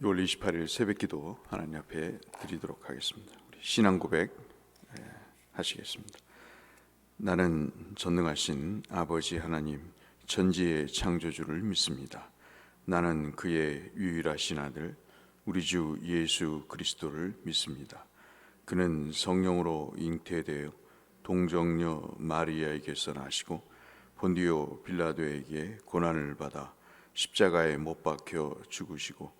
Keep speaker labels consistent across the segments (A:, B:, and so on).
A: 6월 28일 새벽기도 하나님 앞에 드리도록 하겠습니다. 신앙 고백 예, 하시겠습니다. 나는 전능하신 아버지 하나님 천지의 창조주를 믿습니다. 나는 그의 유일하신 아들 우리 주 예수 그리스도를 믿습니다. 그는 성령으로 잉태되어 동정녀 마리아에게서 나시고 본디오 빌라도에게 고난을 받아 십자가에 못 박혀 죽으시고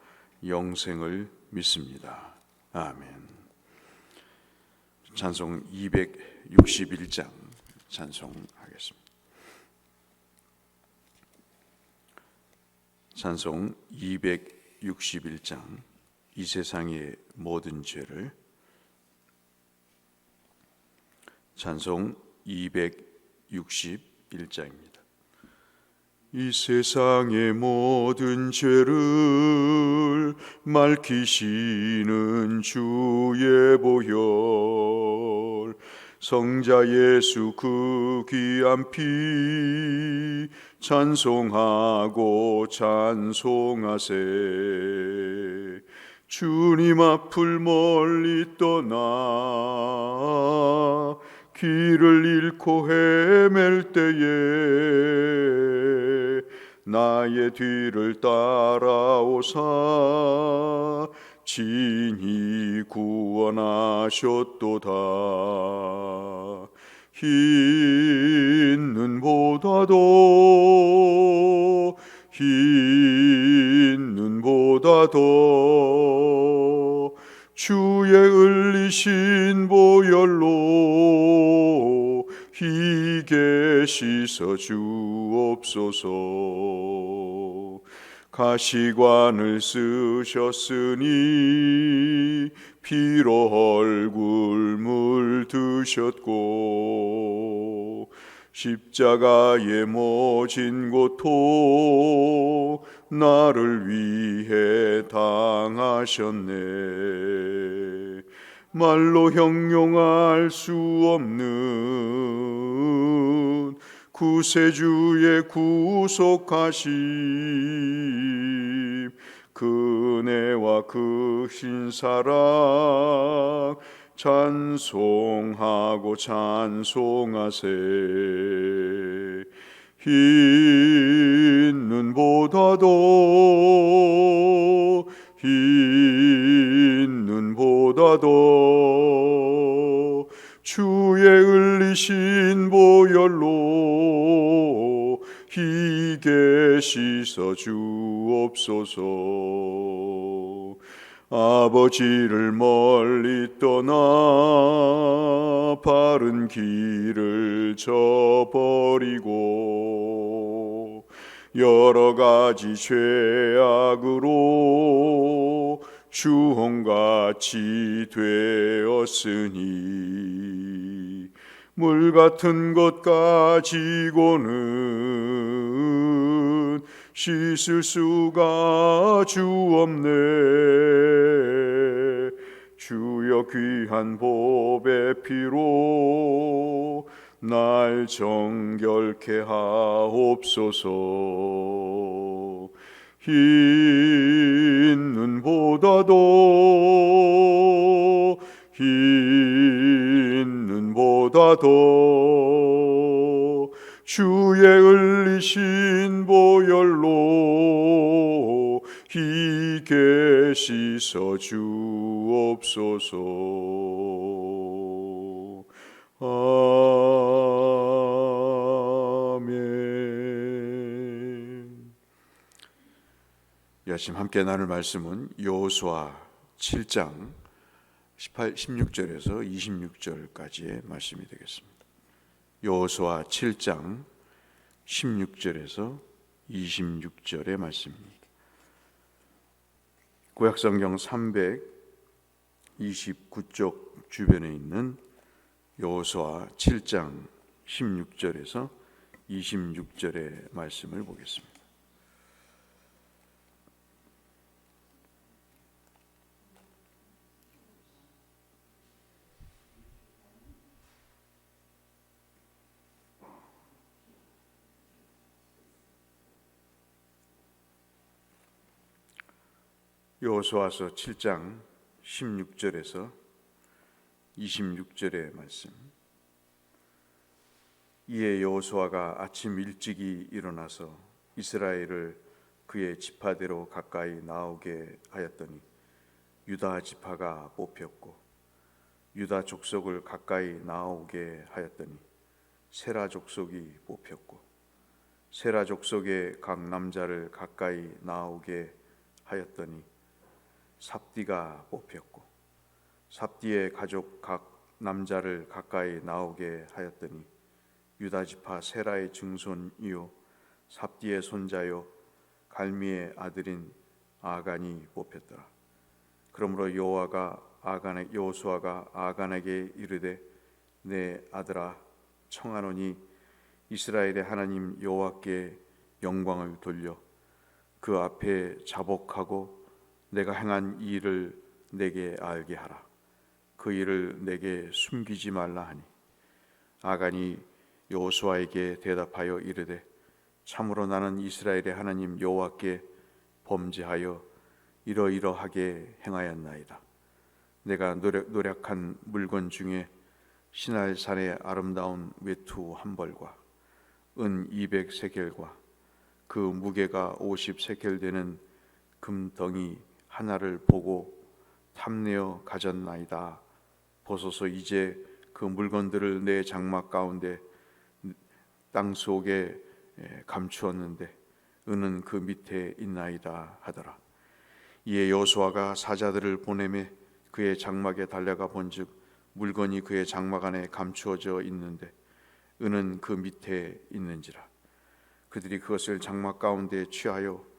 A: 영생을 믿습니다. 아멘. 찬송 261장 찬송하겠습니다. 찬송 261장 이 세상의 모든 죄를 찬송 261장입니다. 이 세상의 모든 죄를 맑히시는 주의 보혈. 성자 예수 그 귀한 피 찬송하고 찬송하세. 주님 앞을 멀리 떠나 길을 잃고 헤맬 때에 나의 뒤를 따라오사 진히 구원하셨도다. 흰 눈보다도 흰 눈보다도 주의 흘리신 보혈로 희게 씻어 주옵소서. 가시관을 쓰셨으니 피로 얼굴 물드셨고 십자가에 모진 고통 나를 위해 당하셨네. 말로 형용할 수 없는 구세주의 구속하심 그네와 그 신사랑 찬송하고 찬송하세. 흰 눈보다도 씻어 주옵소서. 아버지를 멀리 떠나 바른 길을 저버리고 여러 가지 죄악으로 주홍같이 되었으니 물 같은 것 가지고는 씻을 수가 주 없네. 주여 귀한 보배 피로 날 정결케 하옵소서. 흰 눈보다도 흰 눈보다도 주의 흘리신 보혈로 희게 씻어 주옵소서 아멘 이 아침 함께 나눌 말씀은 여호수아 7장 18, 16절에서 26절까지의 말씀이 되겠습니다. 여호수아 7장 16절에서 26절의 말씀입니다. 구약 성경 29쪽 주변에 있는 여호수아 7장 16절에서 26절의 말씀을 보겠습니다. 여호수아서 7장 16절에서 26절의 말씀. 이에 여호수아가 아침 일찍이 일어나서 이스라엘을 그의 지파대로 가까이 나오게 하였더니 유다 지파가 뽑혔고 유다 족속을 가까이 나오게 하였더니 세라 족속이 뽑혔고 세라 족속의 각 남자를 가까이 나오게 하였더니 삽디가 뽑혔고 삽디의 가족 각 남자를 가까이 나오게 하였더니 유다 지파 세라의 증손이요 삽디의 손자요 갈미의 아들인 아간이 뽑혔더라. 그러므로 여호와가 아간의 여호수아가 아간에게 이르되 내 아들아 청하노니 이스라엘의 하나님 여호와께 영광을 돌려 그 앞에 자복하고 내가 행한 이 일을 내게 알게 하라. 그 일을 내게 숨기지 말라 하니 아간이 여호수아에게 대답하여 이르되 참으로 나는 이스라엘의 하나님 여호와께 범죄하여 이러이러하게 행하였나이다. 내가 노력, 노력한 물건 중에 신할산의 아름다운 외투 한 벌과 은 200세겔과 그 무게가 50세겔 되는 금덩이 하나를 보고 탐내어 가졌나이다. 보소서 이제 그 물건들을 내 장막 가운데 땅 속에 감추었는데 은은 그 밑에 있나이다 하더라. 이에 여호수아가 사자들을 보내매 그의 장막에 달려가 본즉 물건이 그의 장막 안에 감추어져 있는데 은은 그 밑에 있는지라. 그들이 그것을 장막 가운데 취하여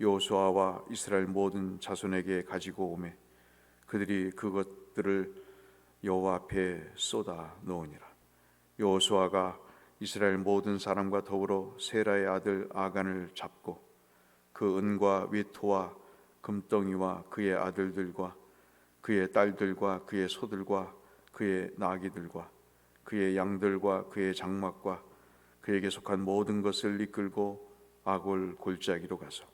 A: 여호수아와 이스라엘 모든 자손에게 가지고 오매 그들이 그것들을 여호와 앞에 쏟아 놓으니라. 여호수아가 이스라엘 모든 사람과 더불어 세라의 아들 아간을 잡고 그 은과 외토와 금덩이와 그의 아들들과 그의 딸들과 그의 소들과 그의 나귀들과 그의 양들과 그의 장막과 그에게 속한 모든 것을 이끌고 아골 골짜기로 가서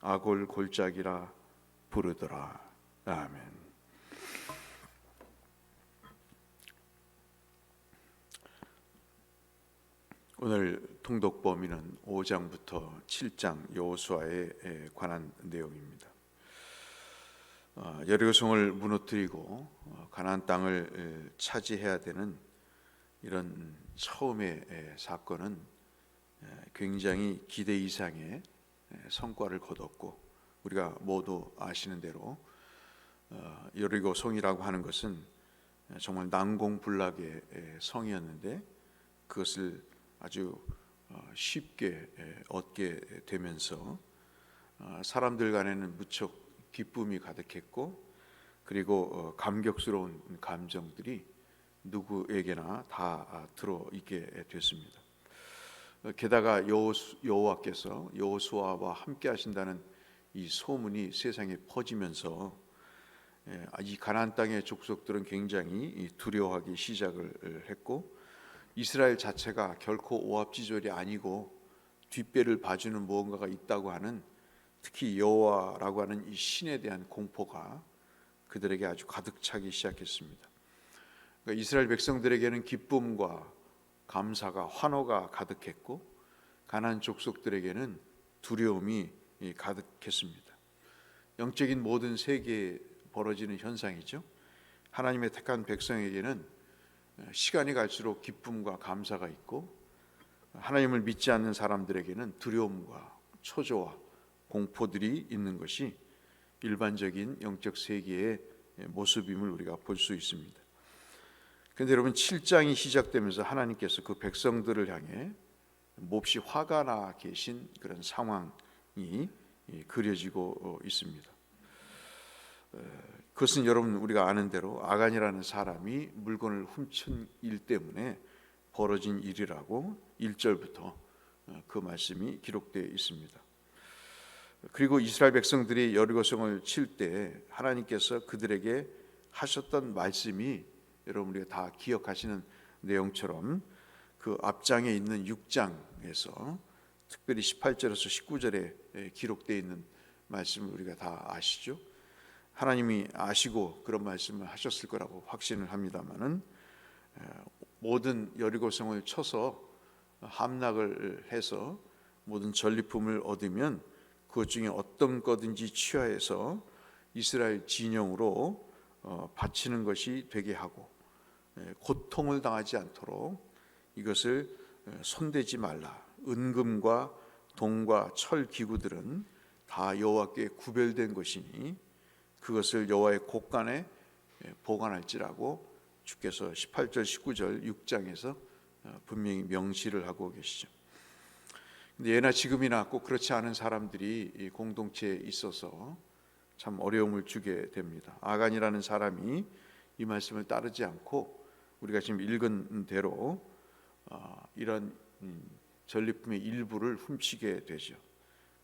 A: 아골 골짜기라 부르더라. 아멘. 오늘 통독 범위는 5장부터 7장 여호수아에 관한 내용입니다. 어, 여리고성을 무너뜨리고 어, 가나안 땅을 차지해야 되는 이런 처음의 사건은 굉장히 기대 이상의 성과를 거뒀고 우리가 모두 아시는 대로 어, 여리고 성이라고 하는 것은 정말 난공불락의 성이었는데 그것을 아주 어, 쉽게 얻게 되면서 어, 사람들 간에는 무척 기쁨이 가득했고 그리고 감격스러운 감정들이 누구에게나 다 들어 있게 됐습니다. 게다가 여호와께서 여호수아와 함께 하신다는 이 소문이 세상에 퍼지면서 예, 이 가나안 땅의 족속들은 굉장히 두려워하기 시작을 했고 이스라엘 자체가 결코 오합지졸이 아니고 뒷배를 봐주는 무언가가 있다고 하는 특히 여호와라고 하는 이 신에 대한 공포가 그들에게 아주 가득 차기 시작했습니다. 그러니까 이스라엘 백성들에게는 기쁨과 감사가 환호가 가득했고 가난 족속들에게는 두려움이 가득했습니다. 영적인 모든 세계에 벌어지는 현상이죠. 하나님의 택한 백성에게는 시간이 갈수록 기쁨과 감사가 있고 하나님을 믿지 않는 사람들에게는 두려움과 초조와 공포들이 있는 것이 일반적인 영적 세계의 모습임을 우리가 볼 수 있습니다. 그런데 여러분 7장이 시작되면서 하나님께서 그 백성들을 향해 몹시 화가 나 계신 그런 상황이 그려지고 있습니다. 그것은 여러분 우리가 아는 대로 아간이라는 사람이 물건을 훔친 일 때문에 벌어진 일이라고 1절부터 그 말씀이 기록되어 있습니다. 그리고 이스라엘 백성들이 여리고성을 칠 때 하나님께서 그들에게 하셨던 말씀이 여러분 우리가 다 기억하시는 내용처럼 그 앞장에 있는 6장에서 특별히 18절에서 19절에 기록되어 있는 말씀을 우리가 다 아시죠? 하나님이 아시고 그런 말씀을 하셨을 거라고 확신을 합니다만은 모든 여리고 성을 쳐서 함락을 해서 모든 전리품을 얻으면 그것 중에 어떤 거든지 취하해서 이스라엘 진영으로 어, 바치는 것이 되게 하고 고통을 당하지 않도록 이것을 손대지 말라. 은금과 동과 철 기구들은 다 여호와께 구별된 것이니 그것을 여호와의 곳간에 보관할지라고 주께서 18절 19절 6장에서 분명히 명시를 하고 계시죠. 근데 예나 지금이나 꼭 그렇지 않은 사람들이 공동체에 있어서 참 어려움을 주게 됩니다. 아간이라는 사람이 이 말씀을 따르지 않고 우리가 지금 읽은 대로 어, 이런 음, 전리품의 일부를 훔치게 되죠.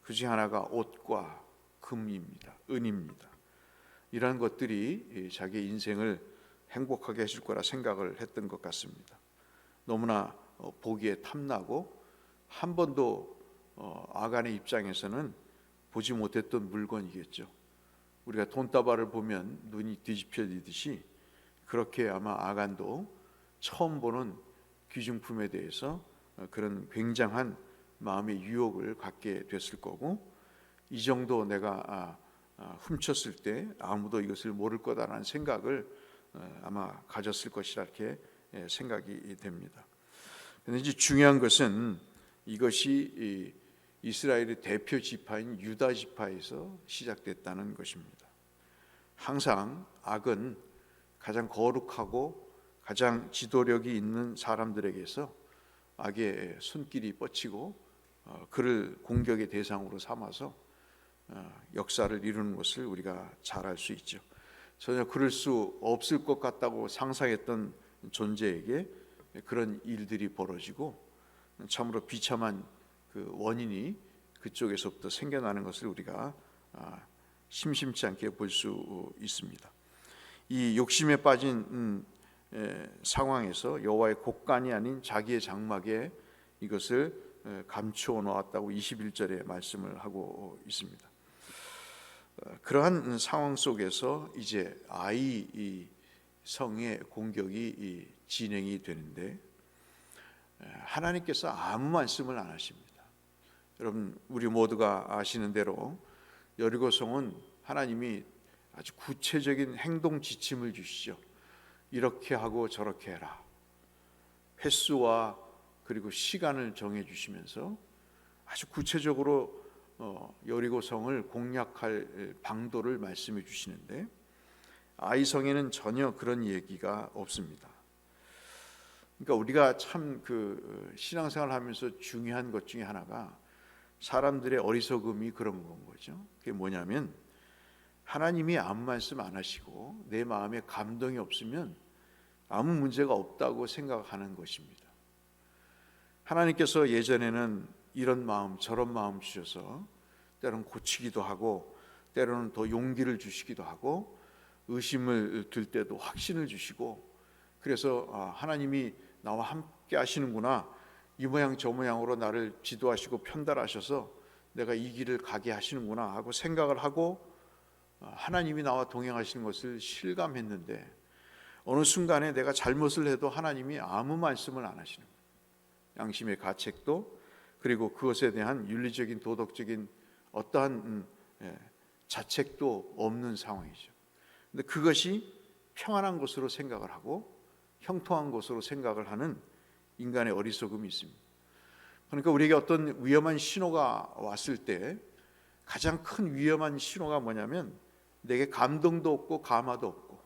A: 그중 하나가 옷과 금입니다. 은입니다. 이러한 것들이 자기 인생을 행복하게 해줄 거라 생각을 했던 것 같습니다. 너무나 어, 보기에 탐나고 한 번도 어, 아간의 입장에서는 보지 못했던 물건이겠죠. 우리가 돈다발을 보면 눈이 뒤집혀지듯이 그렇게 아마 아간도 처음 보는 귀중품에 대해서 어, 그런 굉장한 마음의 유혹을 갖게 됐을 거고 이 정도 내가 아, 아, 훔쳤을 때 아무도 이것을 모를 거다라는 생각을 어, 아마 가졌을 것이라 이렇게 예, 생각이 됩니다. 그런데 이제 중요한 것은 이것이 이스라엘의 대표 지파인 유다 지파에서 시작됐다는 것입니다. 항상 악은 가장 거룩하고 가장 지도력이 있는 사람들에게서 악의 손길이 뻗치고 어, 그를 공격의 대상으로 삼아서 어, 역사를 이루는 것을 우리가 잘 알 수 있죠. 전혀 그럴 수 없을 것 같다고 상상했던 존재에게 그런 일들이 벌어지고 참으로 비참한 그 원인이 그쪽에서부터 생겨나는 것을 우리가 아, 심심치 않게 볼 수 있습니다. 이 욕심에 빠진 음, 상황에서 여호와의 곡간이 아닌 자기의 장막에 이것을 감추어 놓았다고 21절에 말씀을 하고 있습니다. 어, 그러한 상황 속에서 이제 아이 성의 공격이 진행이 되는데 하나님께서 아무 말씀을 안 하십니다. 여러분 우리 모두가 아시는 대로 여리고성은 하나님이 아주 구체적인 행동 지침을 주시죠. 이렇게 하고 저렇게 해라. 횟수와 그리고 시간을 정해 주시면서 아주 구체적으로 어, 여리고성을 공략할 방도를 말씀해 주시는데 아이성에는 전혀 그런 얘기가 없습니다. 그러니까 우리가 참 그 신앙생활 하면서 중요한 것 중에 하나가 사람들의 어리석음이 그런 건 거죠. 그게 뭐냐면 하나님이 아무 말씀 안 하시고 내 마음에 감동이 없으면 아무 문제가 없다고 생각하는 것입니다. 하나님께서 예전에는 이런 마음 저런 마음 주셔서 때로는 고치기도 하고 때로는 더 용기를 주시기도 하고 의심을 들 때도 확신을 주시고 그래서 아, 하나님이 나와 함께 하시는구나 이 모양 저 모양으로 나를 지도하시고 편달하셔서 내가 이 길을 가게 하시는구나 하고 생각을 하고 아, 하나님이 나와 동행하시는 것을 실감했는데 어느 순간에 내가 잘못을 해도 하나님이 아무 말씀을 안 하시는. 양심의 가책도 그리고 그것에 대한 윤리적인 도덕적인 어떠한 음, 예, 자책도 없는 상황이죠. 근데 그것이 평안한 것으로 생각을 하고 형통한 것으로 생각을 하는 인간의 어리석음이 있습니다. 그러니까 우리에게 어떤 위험한 신호가 왔을 때 가장 큰 위험한 신호가 뭐냐면 내게 감동도 없고 감화도 없고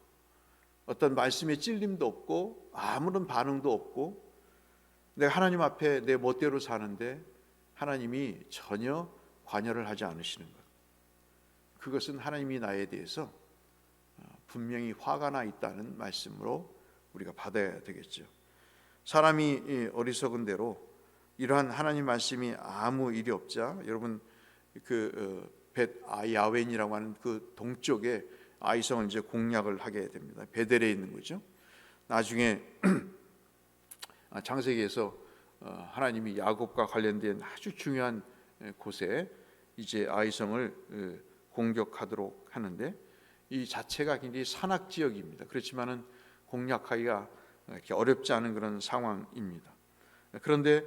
A: 어떤 말씀의 찔림도 없고 아무런 반응도 없고 내가 하나님 앞에 내 멋대로 사는데 하나님이 전혀 관여를 하지 않으시는 것. 그것은 하나님이 나에 대해서 어, 분명히 화가 나 있다는 말씀으로 우리가 받아야 되겠죠. 사람이 어리석은 대로 이러한 하나님 말씀이 아무 일이 없자 여러분 그 벳 어, 아야웬이라고 하는 그 동쪽에 아이성을 이제 공략을 하게 됩니다. 베델에 있는 거죠. 나중에 아, 창세기에서 어, 하나님이 야곱과 관련된 아주 중요한 곳에 이제 아이성을 어, 공격하도록 하는데 이 자체가 굉장히 산악 지역입니다. 그렇지만은 공략하기가 이렇게 어렵지 않은 그런 상황입니다. 그런데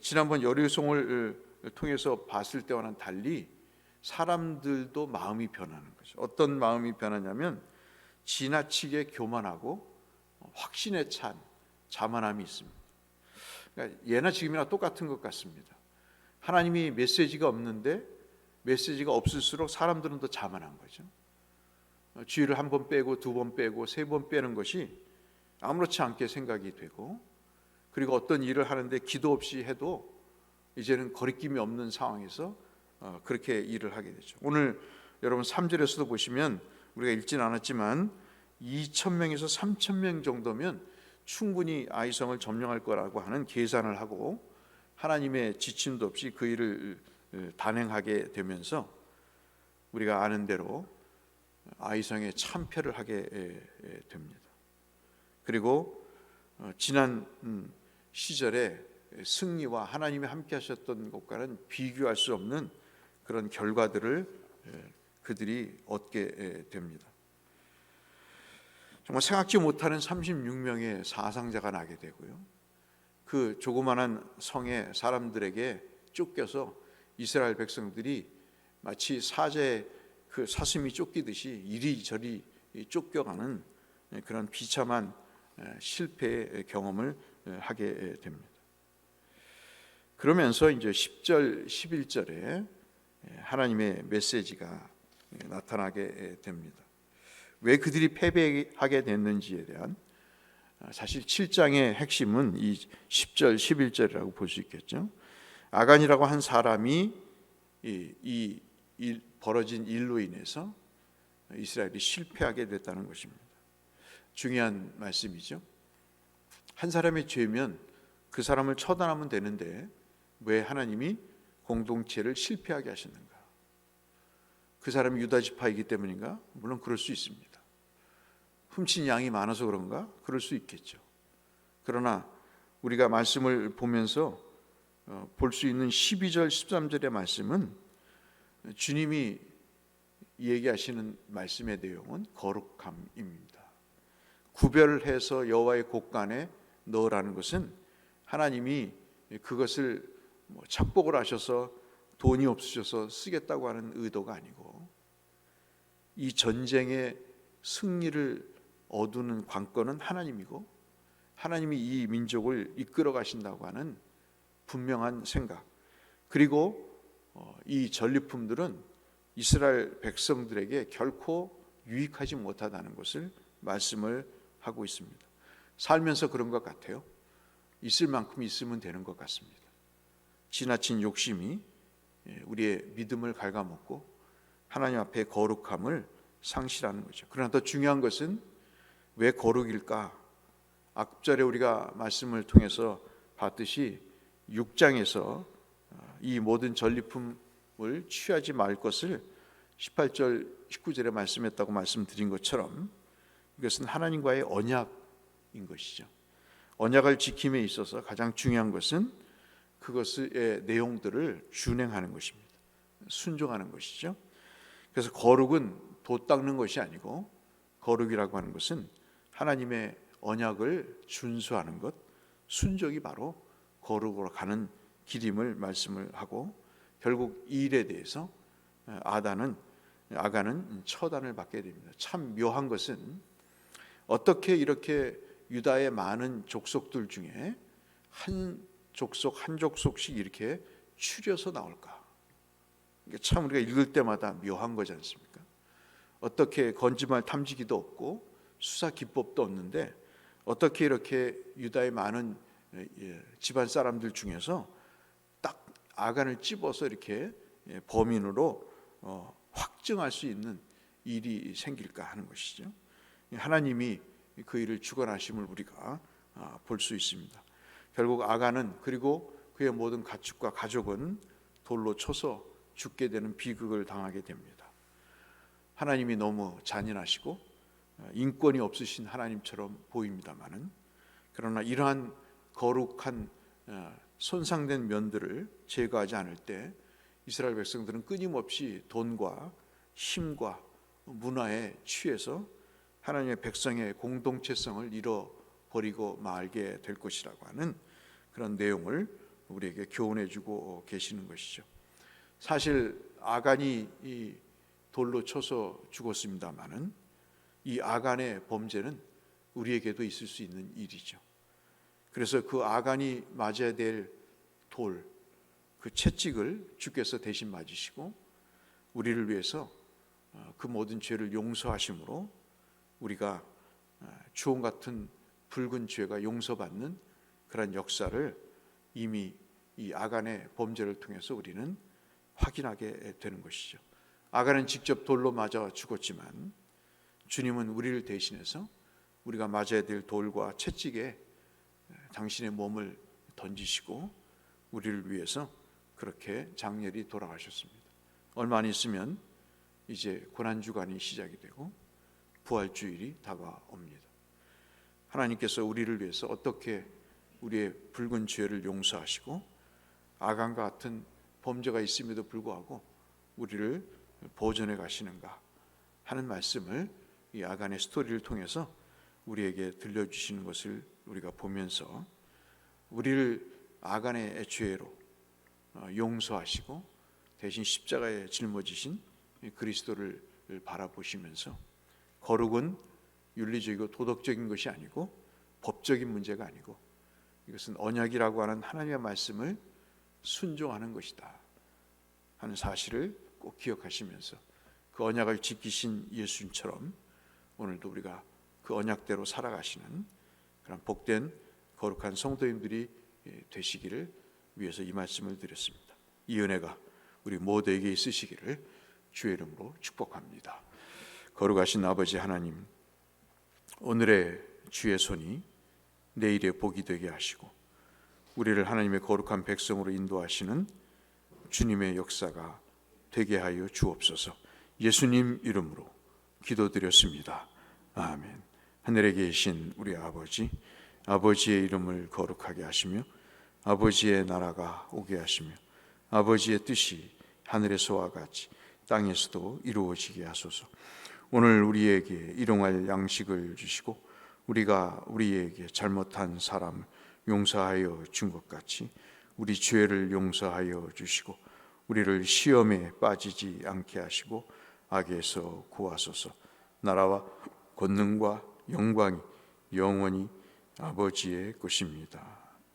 A: 지난번 여리송을 통해서 봤을 때와는 달리 사람들도 마음이 변하는 거죠. 어떤 마음이 변하냐면 지나치게 교만하고 확신에 찬 자만함이 있습니다. 그러니까 예나 지금이나 똑같은 것 같습니다. 하나님이 메시지가 없는데 메시지가 없을수록 사람들은 더 자만한 거죠. 주의를 한 번 빼고 두 번 빼고 세 번 빼는 것이 아무렇지 않게 생각이 되고 그리고 어떤 일을 하는데 기도 없이 해도 이제는 거리낌이 없는 상황에서 어, 그렇게 일을 하게 되죠. 오늘 여러분 3절에서도 보시면 우리가 읽지는 않았지만 2천 명에서 3천 명 정도면 충분히 아이성을 점령할 거라고 하는 계산을 하고 하나님의 지침도 없이 그 일을 어, 단행하게 되면서 우리가 아는 대로 아이성에 참패를 하게 됩니다. 그리고 어, 지난 음, 시절에 승리와 하나님이 함께 하셨던 것과는 비교할 수 없는 그런 결과들을 그들이 얻게 됩니다. 정말 생각지 못하는 36명의 사상자가 나게 되고요. 그 조그마한 성의 사람들에게 쫓겨서 이스라엘 백성들이 마치 사제 그 사슴이 쫓기듯이 이리저리 쫓겨가는 그런 비참한 실패의 경험을 하게 됩니다. 그러면서 이제 10절, 11절에 하나님의 메시지가 나타나게 됩니다. 왜 그들이 패배하게 됐는지에 대한 사실 7장의 핵심은 이 10절, 11절이라고 볼 수 있겠죠. 아간이라고 한 사람이 이, 이, 이 벌어진 일로 인해서 이스라엘이 실패하게 됐다는 것입니다. 중요한 말씀이죠. 한 사람의 죄면 그 사람을 처단하면 되는데 왜 하나님이 공동체를 실패하게 하셨는가? 그 사람이 유다 지파이기 때문인가? 물론 그럴 수 있습니다. 훔친 양이 많아서 그런가? 그럴 수 있겠죠. 그러나 우리가 말씀을 보면서 어, 볼수 있는 12절 13절의 말씀은 주님이 얘기하시는 말씀의 내용은 거룩함입니다. 구별해서 여호와의 곳간에 넣으라는 것은 하나님이 그것을 뭐 착복을 하셔서 돈이 없으셔서 쓰겠다고 하는 의도가 아니고 이 전쟁의 승리를 얻는 관건은 하나님이고 하나님이 이 민족을 이끌어 가신다고 하는 분명한 생각 그리고 어, 이 전리품들은 이스라엘 백성들에게 결코 유익하지 못하다는 것을 말씀을 하고 있습니다. 살면서 그런 것 같아요. 있을 만큼 있으면 되는 것 같습니다. 지나친 욕심이 예, 우리의 믿음을 갉아먹고 하나님 앞에 거룩함을 상실하는 거죠. 그러나 더 중요한 것은 왜 거룩일까? 앞절에 우리가 말씀을 통해서 봤듯이 6장에서 어, 이 모든 전리품을 취하지 말 것을 18절 19절에 말씀했다고 말씀드린 것처럼 이것은 하나님과의 언약인 것이죠. 언약을 지킴에 있어서 가장 중요한 것은 그것의 내용들을 준행하는 것입니다. 순종하는 것이죠. 그래서 거룩은 도 닦는 것이 아니고 거룩이라고 하는 것은 하나님의 언약을 준수하는 것, 순종이 바로 거룩으로 가는 길임을 말씀을 하고 결국 이 일에 대해서 아다는 아가는 처단을 받게 됩니다. 참 묘한 것은 어떻게 이렇게 유다의 많은 족속들 중에 한 족속 한 족속씩 이렇게 추려서 나올까? 이게 참 우리가 읽을 때마다 묘한 거지 않습니까? 어떻게 건지말 탐지기도 없고 수사 기법도 없는데 어떻게 이렇게 유다의 많은 예, 집안 사람들 중에서 딱 아간을 찝어서 이렇게 예, 범인으로 어, 확증할 수 있는 일이 생길까 하는 것이죠. 하나님이 그 일을 주관하심을 우리가 아, 볼수 있습니다. 결국 아간은 그리고 그의 모든 가축과 가족은 돌로 쳐서 죽게 되는 비극을 당하게 됩니다. 하나님이 너무 잔인하시고 어, 인권이 없으신 하나님처럼 보입니다만은 그러나 이러한 거룩한 어, 손상된 면들을 제거하지 않을 때 이스라엘 백성들은 끊임없이 돈과 힘과 문화에 취해서 하나님의 백성의 공동체성을 잃어 버리고 말게 될 것이라고 하는 그런 내용을 우리에게 교훈해 주고 계시는 것이죠. 사실 아간이 이 돌로 쳐서 죽었습니다마는 이 아간의 범죄는 우리에게도 있을 수 있는 일이죠. 그래서 그 아간이 맞아야 될 돌, 그 채찍을 주께서 대신 맞으시고 우리를 위해서 어, 그 모든 죄를 용서하심으로 우리가 어, 주홍 같은 붉은 죄가 용서받는 그런 역사를 이미 이 아간의 범죄를 통해서 우리는 확인하게 되는 것이죠. 아간은 직접 돌로 맞아 죽었지만 주님은 우리를 대신해서 우리가 맞아야 될 돌과 채찍에 당신의 몸을 던지시고 우리를 위해서 그렇게 장렬히 돌아가셨습니다. 얼마 안 있으면 이제 고난 주간이 시작이 되고 부활 주일이 다가옵니다. 하나님께서 우리를 위해서 어떻게 우리의 붉은 죄를 용서하시고 아간과 같은 범죄가 있음에도 불구하고 우리를 보존해 가시는가 하는 말씀을 이 아간의 스토리를 통해서 우리에게 들려주시는 것을 우리가 보면서 우리를 아간의 죄로 어, 용서하시고 대신 십자가에 짊어지신 그리스도를 바라보시면서 거룩은 윤리적이고 도덕적인 것이 아니고 법적인 문제가 아니고 이것은 언약이라고 하는 하나님의 말씀을 순종하는 것이다 하는 사실을 꼭 기억하시면서 그 언약을 지키신 예수님처럼 오늘도 우리가 그 언약대로 살아가시는 그런 복된 거룩한 성도님들이 되시기를 위해서 이 말씀을 드렸습니다. 이 은혜가 우리 모두에게 있으시기를 주의 이름으로 축복합니다. 거룩하신 아버지 하나님, 오늘의 주의 손이 내일의 복이 되게 하시고 우리를 하나님의 거룩한 백성으로 인도하시는 주님의 역사가 되게 하여 주옵소서. 예수님 이름으로 기도드렸습니다. 아멘. 하늘에 계신 우리 아버지, 아버지의 이름을 거룩하게 하시며 아버지의 나라가 오게 하시며 아버지의 뜻이 하늘에서와 같이 땅에서도 이루어지게 하소서. 오늘 우리에게 일용할 양식을 주시고 우리가 우리에게 잘못한 사람 용서하여 준 것 같이 우리 죄를 용서하여 주시고 우리를 시험에 빠지지 않게 하시고 악에서 구하소서. 나라와 권능과 영광이 영원히 아버지의 것입니다.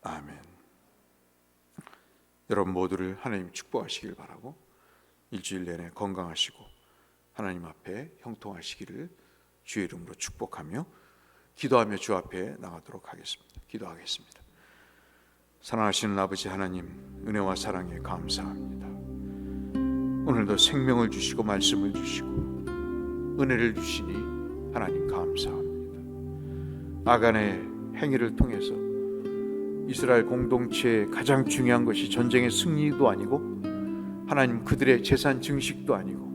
A: 아멘. 여러분 모두를 하나님 축복하시길 바라고 일주일 내내 건강하시고 하나님 앞에 형통하시기를 주의 이름으로 축복하며 기도하며 주 앞에 나가도록 하겠습니다. 기도하겠습니다. 사랑하시는 아버지 하나님 은혜와 사랑에 감사합니다. 오늘도 생명을 주시고 말씀을 주시고 은혜를 주시니 하나님 감사합니다. 아간의 행위를 통해서 이스라엘 공동체의 가장 중요한 것이 전쟁의 승리도 아니고 하나님 그들의 재산 증식도 아니고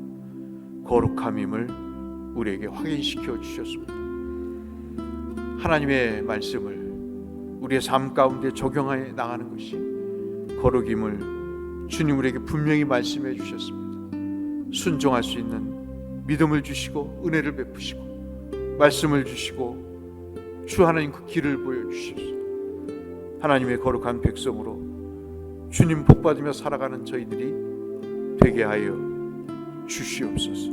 A: 거룩함임을 우리에게 확인시켜 주셨습니다. 하나님의 말씀을 우리의 삶 가운데 적용하여 나가는 것이 거룩임을 주님 우리에게 분명히 말씀해 주셨습니다. 순종할 수 있는 믿음을 주시고 은혜를 베푸시고 말씀을 주시고 주 하나님 그 길을 보여 주셨습니다. 하나님의 거룩한 백성으로 주님 복 받으며 살아가는 저희들이 되게 하여 주시옵소서.